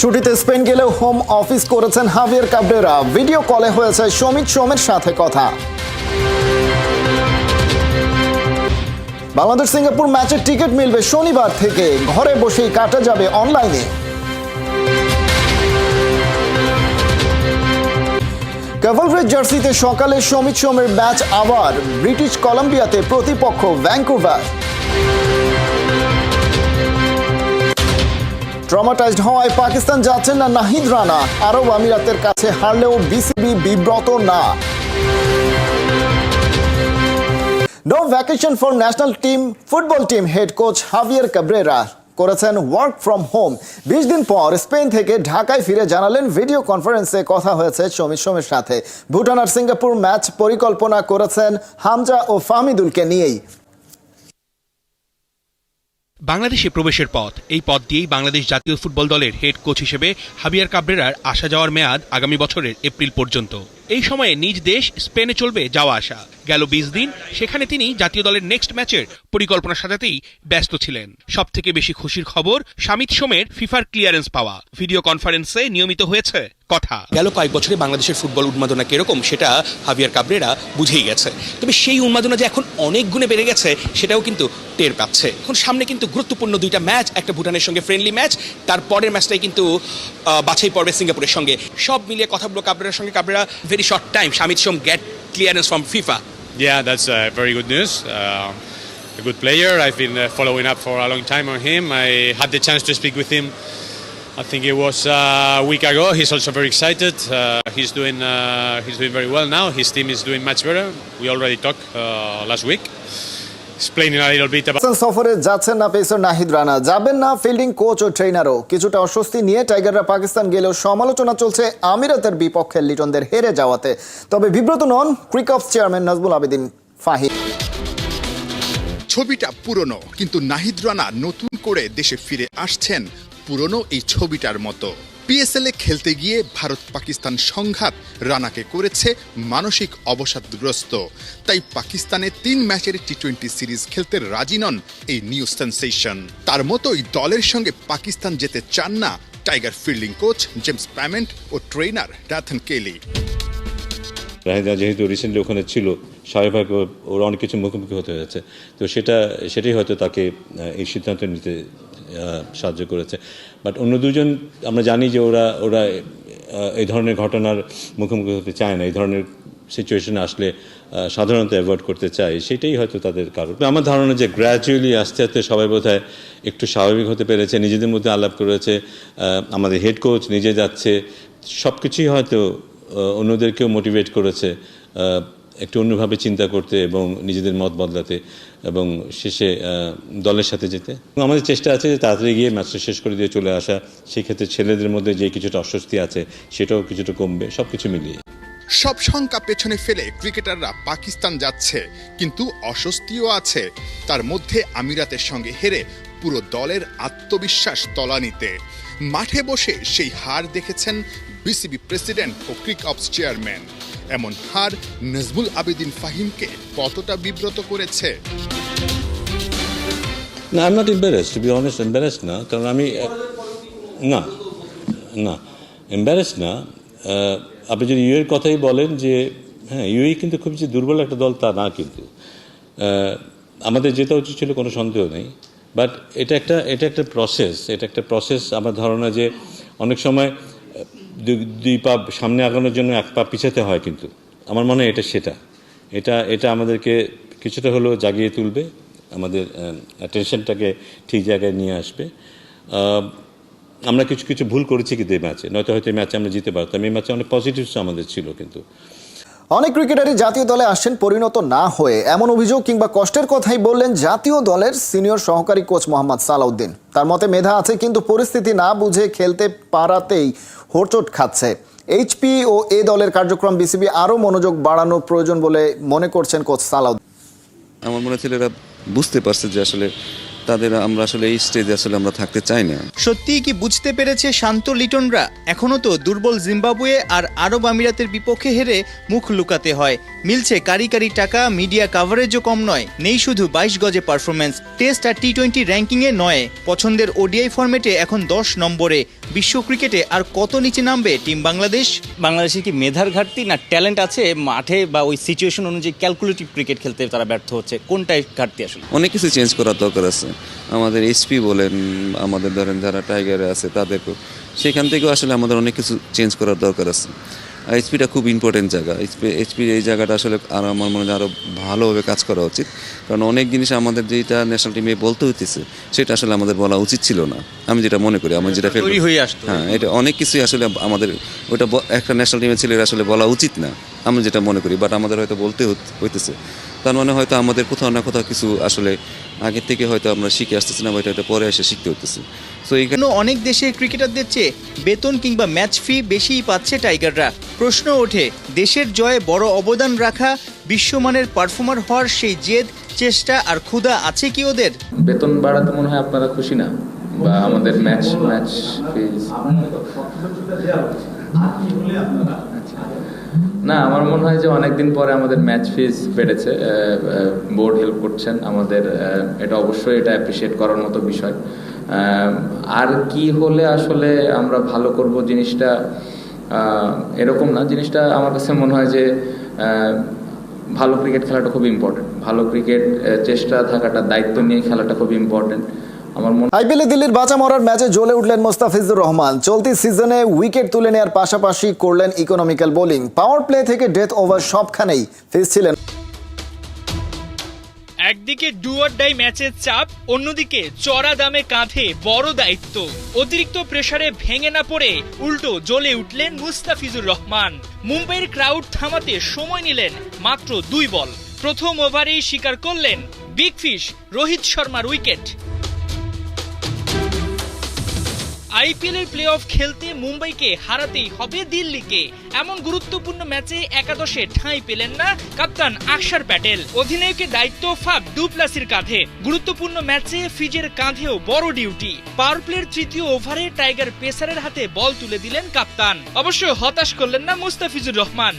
ছুটিতে স্পেন গেলেও home office করেছেন হাভিয়ার কাবরেরা ভিডিও কলে হয়েছে সমিত সোমের সাথে কথা। বাংলাদেশ সিঙ্গাপুর ম্যাচের টিকিট মিলবে শনিবার থেকে। ঘরে বসেই কাটা যাবে অনলাইনে। ক্যাভলরি জার্সিতে সকালে সমিত সোমের ম্যাচ আবার ব্রিটিশ কলম্বিয়াতে প্রতিপক্ষ ভ্যাঙ্কুভার। ট্রমাটাইজড হওয়ায় পাকিস্তান যাচ্ছেন না নাহিদ রানা। আরব আমিরাতের কাছে হারলেও বিসিবি বিব্রত না। No vacation for national team football team head coach Javier Cabrera করেছেন ওয়ার্ক ফ্রম হোম বিশ দিন পর স্পেন থেকে ঢাকায় ফিরে জানালেন ভিডিও কনফারেন্সে কথা হয়েছে সমিত সোমের সাথে। ভুটান আর সিঙ্গাপুর ম্যাচ পরিকল্পনা করেছেন হামজা ও ফামিদুলকে নিয়েই। বাংলাদেশে প্রবেশের পথ। এই পথ দিয়েই বাংলাদেশ জাতীয় ফুটবল দলের হেড কোচ হিসেবে হাবিয়ার কাবরেরার আসা যাওয়ার মেয়াদ আগামী বছরের এপ্রিল পর্যন্ত। এই সময়ে নিজ দেশ স্পেনে চলবে যাওয়া আসা। গেল বিশ দিন, সেখানে তিনি জাতীয় দলের নেক্সট ম্যাচের পরিকল্পনা সাজাতেই ব্যস্ত ছিলেন। সব থেকে বেশি খুশির খবর সামিত সোমের ফিফার ক্লিয়ারেন্স পাওয়া। ভিডিও কনফারেন্সে নিয়মিত হয়েছে কথা। গেল কয়েক বছরে বাংলাদেশের ফুটবল উন্মাদনা কীরকম সেটা হাবিয়ার কাবরেরা বুঝেই গেছে। তবে সেই উন্মাদনা যে এখন অনেক গুণে বেড়ে গেছে, সেটাও কিন্তু টের পাচ্ছে। এখন সামনে কিন্তু গুরুত্বপূর্ণ দুইটা ম্যাচ, একটা ভুটানের সঙ্গে ফ্রেন্ডলি ম্যাচ তারপরের ম্যাচটাই কিন্তু বাছাই পর্বে সিঙ্গাপুরের সঙ্গে। সব মিলিয়ে কথা বলব কাবরেরার সঙ্গে, Cabrera very short time, Shamit Shom get clearance from FIFA. Yeah, that's uh, very good news. Uh, a good player. I've been uh, following up for a long time on him. I had the chance to speak with him. I think it was uh, a week ago. He's also very excited. Uh, he's doing uh, he's doing very well now. His team is doing much better. We already talked last week. Explaining a little bit about. Pakistan সফরে যাচ্ছেন না pacer Nahid Rana. যাবেন না fielding coach ও ট্রেনারও কিছুটা অস্বস্তি নিয়ে টাইগাররা পাকিস্তান গেলেও সমালোচনা চলছে আমিরাতের বিপক্ষে লিটনদের হেরে যাওয়াতে। তবে বিব্রত নন ক্রিকঅফ চেয়ারম্যান নাজমুল আবেদিন ফাহিম। ছবিটা পুরনো কিন্তু নাহিদ রানা নতুন করে দেশে ফিরে আসছেন পুরনো এই ছবিটার মতো। পিএসএল খেলতে গিয়ে ভারত পাকিস্তান সংঘাত রানাকে করেছে মানসিক অবসাদগ্রস্ত। তাই পাকিস্তানে তিন ম্যাচের টি টোয়েন্টি সিরিজ খেলতে রাজি নন এই নিউ সেন্সেশন তার মতোই দলের সঙ্গে পাকিস্তান যেতে চান না tiger fielding coach James Pamment ও ট্রেনার ডাথন কেলি রাহিদা যেহেতু রিসেন্টলি ওখানে ছিল স্বাভাবিক ওর অনেক কিছু মুখোমুখি হতে হয়েছে। তো সেটা, সেটাই হয়তো তাকে এই সিদ্ধান্ত নিতে সাহায্য করেছে। বাট অন্য দুজন, আমরা জানি যে ওরা ওরা এই ধরনের ঘটনার মুখোমুখি হতে চায় না। এই ধরনের সিচুয়েশনে আসলে সাধারণত অ্যাভয়েড করতে চায়। সেটাই হয়তো তাদের কারণ। আমার ধারণা যে গ্র্যাজুয়ালি আস্তে আস্তে সবাই বোধ একটু স্বাভাবিক হতে পেরেছে, নিজেদের মধ্যে আলাপ করেছে আমাদের হেড কোচ নিজে যাচ্ছে সব কিছুই হয়তো অন্যদেরকেও মোটিভেট করেছে একটু অন্যভাবে চিন্তা করতে এবং নিজেদের মত বদলাতে এবং শেষে দলের সাথে যেতে। আমাদের চেষ্টা আছে যে তাড়াতাড়ি গিয়ে ম্যাচটা শেষ করে দিয়ে চলে আসা। সেক্ষেত্রে ছেলেদের মধ্যে যে কিছুটা অস্বস্তি আছে, সেটাও কিছুটা কমবে সব কিছু মিলিয়ে। সব শঙ্কা পেছনে ফেলে ক্রিকেটাররা পাকিস্তান যাচ্ছে, কিন্তু অস্বস্তিও আছে। তার মধ্যে আমিরাতের সঙ্গে হেরে পুরো দলের আত্মবিশ্বাস তলানিতে। মাঠে বসে সেই হার দেখেছেন বিসিবি প্রেসিডেন্ট ও ক্রিক অপস চেয়ারম্যান। এমন হার নজমুল আবেদিন ফাহিমকে কতটা বিব্রত করেছে? না I embarrass to be honest embarrass না, কারণ আমি না না এম্বারেস না। আপনি যদি ইউএর কথাই বলেন যে হ্যাঁ ইউএ কিন্তু খুব যে দুর্বল একটা দল তা না কিন্তু। আমাদের যেতে উচিত ছিল, কোনো সন্দেহ নেই। বাট এটা একটা এটা একটা প্রসেস এটা একটা প্রসেস আমার ধারণা যে অনেক সময় দুই পা সামনে আগানোর জন্য এক পা পিছাতে হয় কিন্তু। আমার মনে হয় এটা সেটা। এটা এটা আমাদেরকে কিছুটা হলেও জাগিয়ে তুলবে, আমাদের টেনশনটাকে ঠিক জায়গায় নিয়ে আসবে। আমরা কিছু কিছু ভুল করেছি কিন্তু এই ম্যাচে? নয়তো হয়তো এই ম্যাচে আমরা জিতে পারতাম। এই ম্যাচে অনেক পজিটিভস আমাদের ছিল কিন্তু। অনেক ক্রিকেটারই জাতীয় দলে আসছেন পরিণত না হয়ে। এমন অভিযোগ কিংবা কষ্টের কথাই বললেন জাতীয় দলের সিনিয়র সহকারী কোচ মোহাম্মদ সালাউদ্দিন। তার মতে মেধা আছে, কিন্তু পরিস্থিতি না বুঝে খেলতে পারাতেই হোঁচট খাচ্ছে। এইচপি ও এ দলের কার্যক্রম বিসিবি আরও মনোযোগ বাড়ানো প্রয়োজন বলে মনে করছেন কোচ সালাউদ্দিন। আমার মনে হয় ছেলেরা বুঝতে পারছে যে আসলে তাদের আমরা আসলে এই স্টেজে আসলে আমরা থাকতে চাই না। সত্যিই কি বুঝতে পেরেছে শান্ত লিটনরা? এখনও তো দুর্বল জিম্বাবুয়ে আর আরব আমিরাতের বিপক্ষে হেরে মুখ লুকাতে হয়। মিলছে কারি কারি টাকা মিডিয়া কাভারেজও কম নয়। নেই শুধু বাইশ গজে পারফরমেন্স টেস্ট আর টি টোয়েন্টি র্যাঙ্কিংয়ে নয়। পছন্দের ওডিআই ফরম্যাটে এখন দশ নম্বরে। বিশ্ব ক্রিকেটে আর কত নিচে নামবে টিম বাংলাদেশ? বাংলাদেশের কি মেধার ঘাটতি না ট্যালেন্ট আছে? মাঠে বা ওই সিচুয়েশন অনুযায়ী ক্যালকুলেটিভ ক্রিকেট খেলতে তারা ব্যর্থ হচ্ছে। কোনটাই ঘাটতি আসলে? অনেক কিছু চেঞ্জ করার দরকার আছে। আমাদের এসপি বলেন আমাদের ধরেন যারা টাইগারে আছে তাদেরকেও। সেখান থেকেও আসলে আমাদের অনেক কিছু চেঞ্জ করার দরকার আছে। এইচপিটা খুব ইম্পর্টেন্ট জায়গা। এইচপি এইচপির এই জায়গাটা আসলে আর আমার মনে হয় আরও ভালোভাবে কাজ করা উচিত। কারণ অনেক জিনিস আমাদের যেটা ন্যাশনাল টিমে বলতে হইতেছে সেটা আসলে আমাদের বলা উচিত ছিল না। আমি যেটা মনে করি আমার যেটা তৈরি হয়ে আসতো। হ্যাঁ এটা অনেক কিছুই আসলে আমাদের ওটা একটা ন্যাশনাল টিমের ছেলের আসলে বলা উচিত না। আমি যেটা মনে করি বাট আমাদের হয়তো বলতে হইতেছে। তার মানে হয়তো আমাদের কোথাও না কোথাও কিছু আসলে আগের থেকে হয়তো আমরা শিখে আসতেছি না বা এটা পরে এসে শিখতে হইতেছে। সো এই অন্য অনেক দেশের ক্রিকেটারদের চেয়ে বেতন কিংবা ম্যাচ ফি বেশিই পাচ্ছে টাইগাররা। প্রশ্ন ওঠে দেশের জয়ে বড় অবদান রাখা বিশ্বমানের পারফর্মার হওয়ার সেই জেদ চেষ্টা আর ক্ষুধা আছে কি ওদের? বেতন বাড়াতে মনে হয় আপনারা খুশি না? বা আমাদের ম্যাচ ম্যাচ ফিজ না, আমার মনে হয় যে অনেকদিন পরে আমাদের ম্যাচ ফিজ বেড়েছে বোর্ড হেল্প করছেন, আমাদের এটা অবশ্যই এটা অ্যাপ্রিসিয়েট করার মতো বিষয়। আর কি হলে আসলে আমরা ভালো করব জিনিসটা এরকম না, জিনিসটা আমার কাছে মনে হয় যে ভালো ক্রিকেট খেলাটা খুব ইম্পর্টেন্ট ভালো ক্রিকেট চেষ্টা থাকাটা, দায়িত্ব নিয়ে খেলাটা খুব ইম্পর্টেন্ট আমার মনে আইপিএলে দিল্লির বাঁচা মরার ম্যাচে জ্বলে উঠলেন মোস্তাফিজুর রহমান। চলতি সিজনে উইকেট তুলে নেওয়ার পাশাপাশি করলেন ইকোনমিক্যাল বোলিং পাওয়ার প্লে থেকে ডেথ ওভার সবখানেই ফিরছিলেন একদিকে ডুয়ার ডাই ম্যাচের চাপ অন্যদিকে চড়া দামে কাঁধে বড় দায়িত্ব। অতিরিক্ত প্রেসারে ভেঙে না পড়ে উল্টো জ্বলে উঠলেন মুস্তাফিজুর রহমান। মুম্বাইয়ের ক্রাউড থামাতে সময় নিলেন মাত্র দুই বল। প্রথম ওভারেই স্বীকার করলেন বিগ ফিশ রোহিত শর্মার উইকেট। আইপিএল এর প্লে অফ খেলতে মুম্বাইকে হারাতেই হবে দিল্লিকে। এমন গুরুত্বপূর্ণ ম্যাচে একাদশে ঠাঁই পেলেন না কাপ্তান আকসার প্যাটেল। অধিনায়কের দায়িত্ব ফাঁক ডুপ্লাসির কাঁধে। গুরুত্বপূর্ণ ম্যাচে ফিজের কাঁধেও বড় ডিউটি। পাওয়ার প্লের তৃতীয় ওভারে টাইগার পেসারের হাতে বল তুলে দিলেন কাপ্তান। অবশ্য হতাশ করলেন না মুস্তাফিজুর রহমান।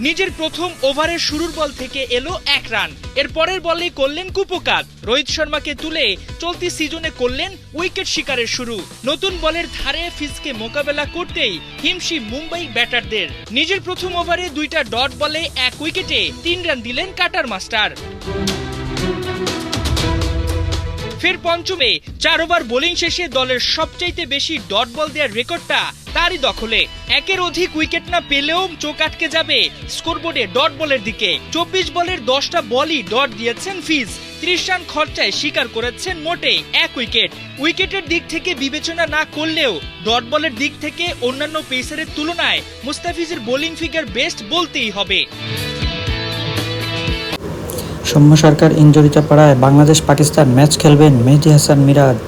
নিজের প্রথম ওভারের শুরুর বল থেকে এলো এক রান। এর পরের বলে করলেন কুপকাত। রোহিত শর্মাকে তুলে চলতি সিজনে করলেন উইকেট শিকারের শুরু। নতুন বলের ধারে ফিজকে মোকাবেলা করতেই হিমশি মুম্বাই ব্যাটারদের। নিজের প্রথম ওভারে দুইটা ডট বলে এক উইকেটে তিন রান দিলেন কাটার মাস্টার। ফের পঞ্চমে, চার ওভার বোলিং শেষে দলের সবচাইতে বেশি ডট বল দেওয়ার রেকর্ডটা তারই দখলে। একের অধিক উইকেট না পেলেও চোখ আটকে যাবে স্কোরবোর্ডে ডট বলের দিকে। চব্বিশ বলের দশটা বলই ডট দিয়েছেন ফিজ। ত্রিশ রান খরচায় স্বীকার করেছেন মোটে এক উইকেট। উইকেটের দিক থেকে বিবেচনা না করলেও ডট বলের দিক থেকে অন্যান্য পেসারের তুলনায় মুস্তাফিজের বোলিং ফিগার বেস্ট বলতেই হবে। সৌম্য সরকার ইঞ্জুরিতে পড়ায় বাংলাদেশ পাকিস্তান ম্যাচ খেলবেন মেহেদি হাসান মিরাজ।